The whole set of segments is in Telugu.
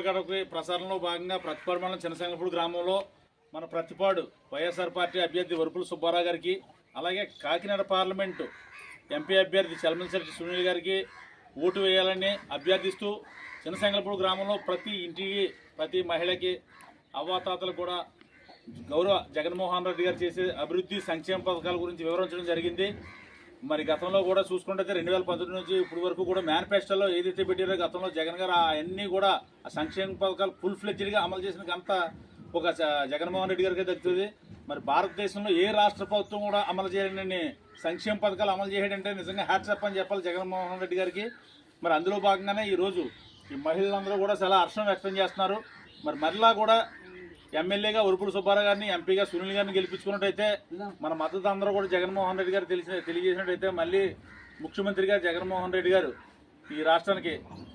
గడప ప్రసారంలో భాగంగా ప్రతిపాడు మండలం చిన్నసంగపూడి గ్రామంలో మన ప్రతిపాడు వైఎస్ఆర్ పార్టీ అభ్యర్థి వరుపుల సుబ్బారావు గారికి అలాగే కాకినాడ పార్లమెంటు ఎంపీ అభ్యర్థి చలమశెట్టి సునీల్ గారికి ఓటు వేయాలని అభ్యర్థిస్తూ చిన్నసంగలపూడి గ్రామంలో ప్రతి ఇంటికి ప్రతి మహిళకి అవ్వాతాతలు కూడా గౌరవ జగన్మోహన్ రెడ్డి గారు చేసే అభివృద్ధి సంక్షేమ పథకాల గురించి వివరించడం జరిగింది. మరి గతంలో కూడా చూసుకుంటే రెండు వేల పంతొమ్మిది నుంచి ఇప్పటి వరకు కూడా మేనిఫెస్టోలో ఏదైతే పెట్టారో గతంలో జగన్ గారు అవన్నీ కూడా ఆ సంక్షేమ పథకాలు ఫుల్ ఫ్లెడ్జ్డ్గా అమలు చేసిన ఘనత ఒక జ- జగన్మోహన్ రెడ్డి గారికి దక్కుతుంది. మరి భారతదేశంలో ఏ రాష్ట్ర ప్రభుత్వం కూడా అమలు చేయలేని సంక్షేమ పథకాలు అమలు చేయడంటే నిజంగా హ్యాట్సప్ అని చెప్పాలి జగన్మోహన్ రెడ్డి గారికి. మరి అందులో భాగంగానే ఈరోజు ఈ మహిళలందరూ కూడా చాలా హర్షం వ్యక్తం చేస్తున్నారు. మరి మరలా కూడా ఎమ్మెల్యేగా ఉరుపుడు సుబ్బారావు గారిని ఎంపీగా సునీల్ గారిని గెలిపించుకున్నట్టయితే మన మద్దతు అందరూ కూడా జగన్మోహన్ రెడ్డి గారు తెలిసిన తెలియజేసినట్టయితే మళ్ళీ ముఖ్యమంత్రిగా జగన్మోహన్ రెడ్డి గారు ఈ రాష్ట్రానికి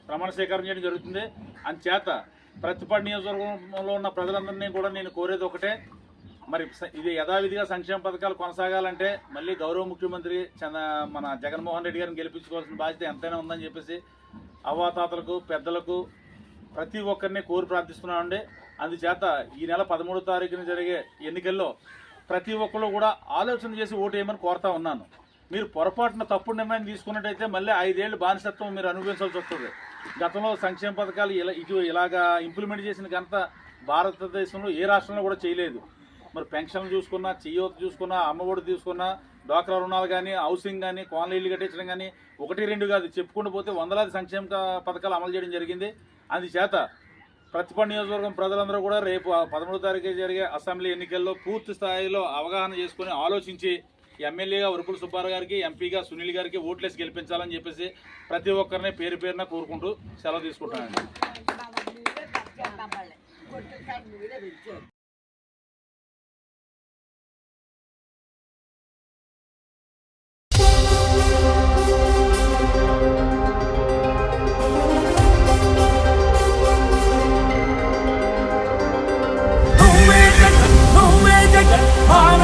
ప్రమాణ స్వీకారం చేయడం జరుగుతుంది. అంచేత ప్రతిపాడు నియోజకవర్గంలో ఉన్న ప్రజలందరినీ కూడా నేను కోరేది ఒకటే. మరి ఇది యథావిధిగా సంక్షేమ పథకాలు కొనసాగాలంటే మళ్ళీ గౌరవ ముఖ్యమంత్రి చంద మన జగన్మోహన్ రెడ్డి గారిని గెలిపించుకోవాల్సిన బాధ్యత ఎంతైనా ఉందని చెప్పేసి అవ్వాతాతలకు పెద్దలకు ప్రతి ఒక్కరిని కోరి ప్రార్థిస్తున్నామండి. అందుచేత ఈ నెల పదమూడో తారీఖున జరిగే ఎన్నికల్లో ప్రతి ఒక్కరు కూడా ఆలోచన చేసి ఓటు వేయమని కోరుతా ఉన్నాను. మీరు పొరపాటున తప్పుడు నిర్ణయం తీసుకున్నట్టయితే మళ్ళీ ఐదేళ్ళు బానిసత్వం మీరు అనుభవించాల్సి వస్తుంది. గతంలో సంక్షేమ పథకాలు ఇలా ఇటు ఇలాగా ఇంప్లిమెంట్ చేసిన ఘనత భారతదేశంలో ఏ రాష్ట్రంలో కూడా చేయలేదు. మరి పెన్షన్లు చూసుకున్నా చెయ్యోత చూసుకున్నా అమ్మఒడి తీసుకున్నా డ్వాక్రా రుణాలు కానీ హౌసింగ్ కానీ కాలనీలు కట్టించడం కానీ ఒకటి రెండు కాదు చెప్పుకుంటూ పోతే వందలాది సంక్షేమ పథకాలు అమలు చేయడం జరిగింది. అందుచేత ప్రతిపడి నియోజకవర్గం ప్రజలందరూ కూడా రేపు పదమూడో తారీఖు జరిగే అసెంబ్లీ ఎన్నికల్లో పూర్తి స్థాయిలో అవగాహన చేసుకుని ఆలోచించి ఎమ్మెల్యేగా ఉరుపుల సుబ్బారావు గారికి ఎంపీగా సునీల్ గారికి ఓట్లేసి గెలిపించాలని చెప్పేసి ప్రతి ఒక్కరిని పేరు పేరున కోరుకుంటూ సెలవు తీసుకుంటానండి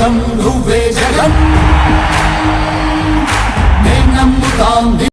జగం నువ్వే జగం